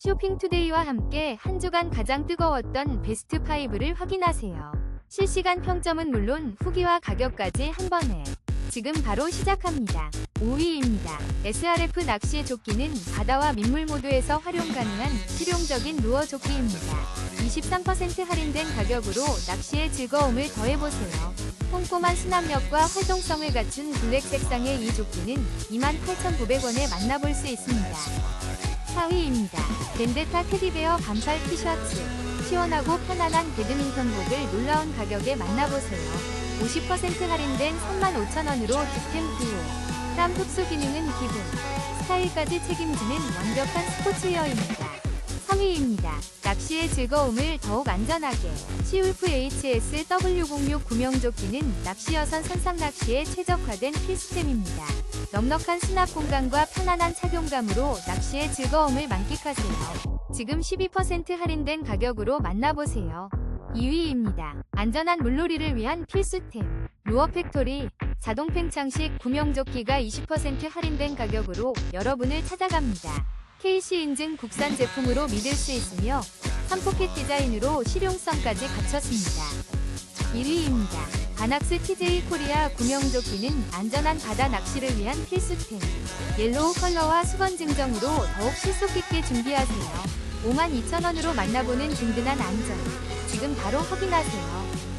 쇼핑투데이와 함께 한 주간 가장 뜨거웠던 베스트 5를 확인하세요. 실시간 평점은 물론 후기와 가격까지 한 번에 지금 바로 시작합니다. 5위입니다. SRF 낚시 조끼는 바다와 민물 모두에서 활용 가능한 실용적인 루어 조끼입니다. 23% 할인된 가격으로 낚시의 즐거움을 더해보세요. 꼼꼼한 수납력과 활동성을 갖춘 블랙 색상의 이 조끼는 28,900원에 만나볼 수 있습니다. 4위입니다. 벤데타 테디베어 반팔 티셔츠. 시원하고 편안한 배드민턴복을 놀라운 가격에 만나보세요. 50% 할인된 35,000원으로 득템 듀오. 땀 흡수 기능은 기본. 스타일까지 책임지는 완벽한 스포츠웨어입니다. 3위입니다. 낚시의 즐거움을 더욱 안전하게. 시울프 HS W06 구명조끼는 낚시여선 선상 낚시에 최적화된 필수템입니다. 넉넉한 수납 공간과 편안한 착용감으로 낚시의 즐거움을 만끽하세요. 지금 12% 할인된 가격으로 만나보세요. 2위입니다. 안전한 물놀이를 위한 필수템. 루어 팩토리. 자동 팽창식 구명조끼가 20% 할인된 가격으로 여러분을 찾아갑니다. KC 인증 국산 제품으로 믿을 수 있으며 3포켓 디자인으로 실용성까지 갖췄습니다. 1위입니다. 바낙스 TJ 코리아 구명조끼는 안전한 바다 낚시를 위한 필수템. 옐로우 컬러와 수건 증정으로 더욱 실속 있게 준비하세요. 52,000원으로 만나보는 든든한 안전. 지금 바로 확인하세요.